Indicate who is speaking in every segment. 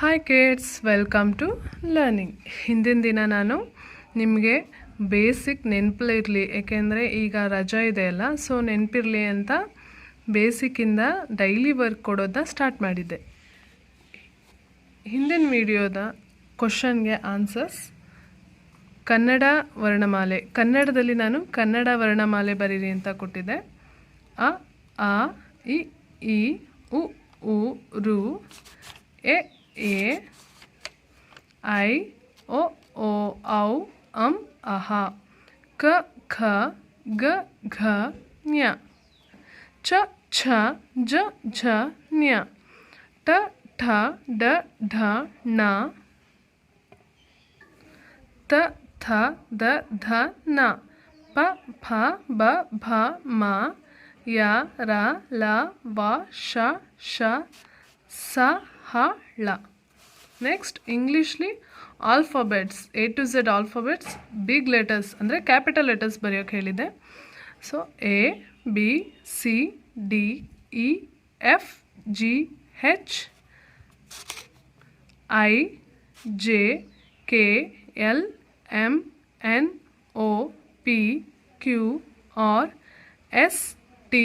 Speaker 1: Hi kids welcome to learning ಹಿಂದಿನ ದಿನ ನಾನು ನಿಮಗೆ ಬೇಸಿಕ್ ನೆನಪಲ್ಲಿರಲಿ ಏಕೆಂದರೆ ಈಗ ರಜಾ ಇದೆ ಅಲ್ಲ ಸೊ ನೆನಪಿರಲಿ ಅಂತ ಬೇಸಿಕ್ಕಿಂದ ಡೈಲಿ ವರ್ಕ್ ಕೊಡೋದನ್ನ ಸ್ಟಾರ್ಟ್ ಮಾಡಿದ್ದೆ. ಹಿಂದಿನ ವಿಡಿಯೋದ ಕ್ವಶನ್ಗೆ ಆನ್ಸರ್ಸ್ ಕನ್ನಡ ವರ್ಣಮಾಲೆ. ಕನ್ನಡದಲ್ಲಿ ನಾನು ಕನ್ನಡ ವರ್ಣಮಾಲೆ ಬರೀರಿ ಅಂತ ಕೊಟ್ಟಿದ್ದೆ. ಅ, ಆ, ಇ ಉ ಉ, ರು, ಎ ए, आई, ओ ओ, औ, अम अः क, ख, ग, घ, ञ, च, छ, ज, झ, ञ, ट, ठ, ड ढ ण त, थ, द, ध, न, प, फ, ब, भ, म, य, र, ल, व, श श, स, ह, ल। Next ಇಂಗ್ಲೀಷ್ಲಿ alphabets A to Z alphabets big letters ಅಂದರೆ ಕ್ಯಾಪಿಟಲ್ ಲೆಟರ್ಸ್ ಬರೆಯೋಕ್ಕೆ ಹೇಳಿದೆ so A B C D E F G H I J K L M N O P Q R S T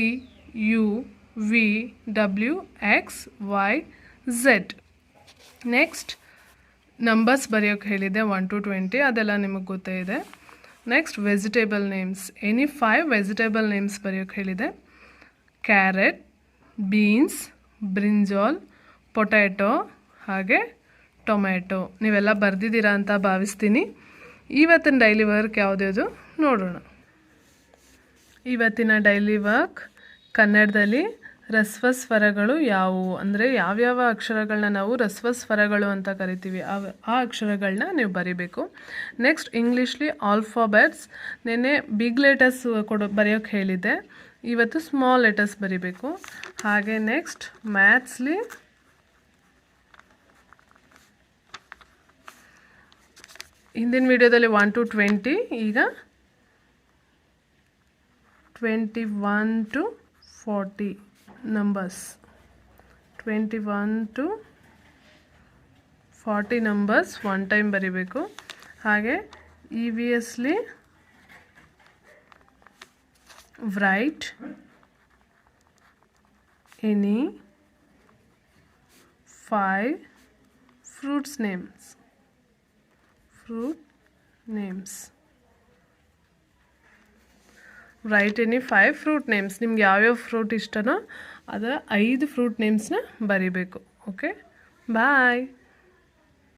Speaker 1: U V W X Y Z next numbers ಬರೆಯೋಕ್ಕೆ ಹೇಳಿದೆ one to twenty ಅದೆಲ್ಲ ನಿಮಗೆ ಗೊತ್ತೇ ಇದೆ. Next vegetable names any five vegetable names ಬರೆಯೋಕ್ಕೆ ಹೇಳಿದೆ carrot beans brinjal potato ಹಾಗೆ tomato ನೀವೆಲ್ಲ ಬರೆದಿದ್ದೀರಾ ಅಂತ ಭಾವಿಸ್ತೀನಿ. ಇವತ್ತಿನ ಡೈಲಿ ವರ್ಕ್ ಯಾವುದ್ಯಾವುದು ನೋಡೋಣ. ಇವತ್ತಿನ ಡೈಲಿ ವರ್ಕ್ ಕನ್ನಡದಲ್ಲಿ ರಸ್ವ ಸ್ವರಗಳು ಯಾವುವು? ಅಂದರೆ ಯಾವ್ಯಾವ ಅಕ್ಷರಗಳನ್ನ ನಾವು ರಸ್ವ ಸ್ವರಗಳು ಅಂತ ಕರಿತೀವಿ ಆ ಆ ಅಕ್ಷರಗಳನ್ನ ನೀವು ಬರಿಬೇಕು. ನೆಕ್ಸ್ಟ್ ಇಂಗ್ಲೀಷ್ಲಿ ಆಲ್ಫಾಬೆಟ್ಸ್ ನೆನ್ನೆ ಬಿಗ್ ಲೆಟರ್ಸ್ ಕೊಡೋ ಬರೆಯೋಕ್ಕೆ ಹೇಳಿದ್ದೆ. ಇವತ್ತು ಸ್ಮಾಲ್ ಲೆಟರ್ಸ್ ಬರಿಬೇಕು. ಹಾಗೆ ನೆಕ್ಸ್ಟ್ ಮ್ಯಾಥ್ಸ್ಲಿ ಹಿಂದಿನ ವಿಡಿಯೋದಲ್ಲಿ ಒನ್ ಟು ಟ್ವೆಂಟಿ ಈಗ twenty one to forty twenty one to forty numbers one time ಬರಿಬೇಕು. ಹಾಗೆ ಇ ವಿ ಎಸ್ಲಿ write any five fruits names fruit names right any five fruit names ನಿಮ್ಗೆ ಯಾವ್ಯಾವ ಫ್ರೂಟ್ ಇಷ್ಟನೋ ಅದರ ಐದು ಫ್ರೂಟ್ ನೇಮ್ಸ್ನ ಬರೀಬೇಕು ಓಕೆ ಬಾಯ್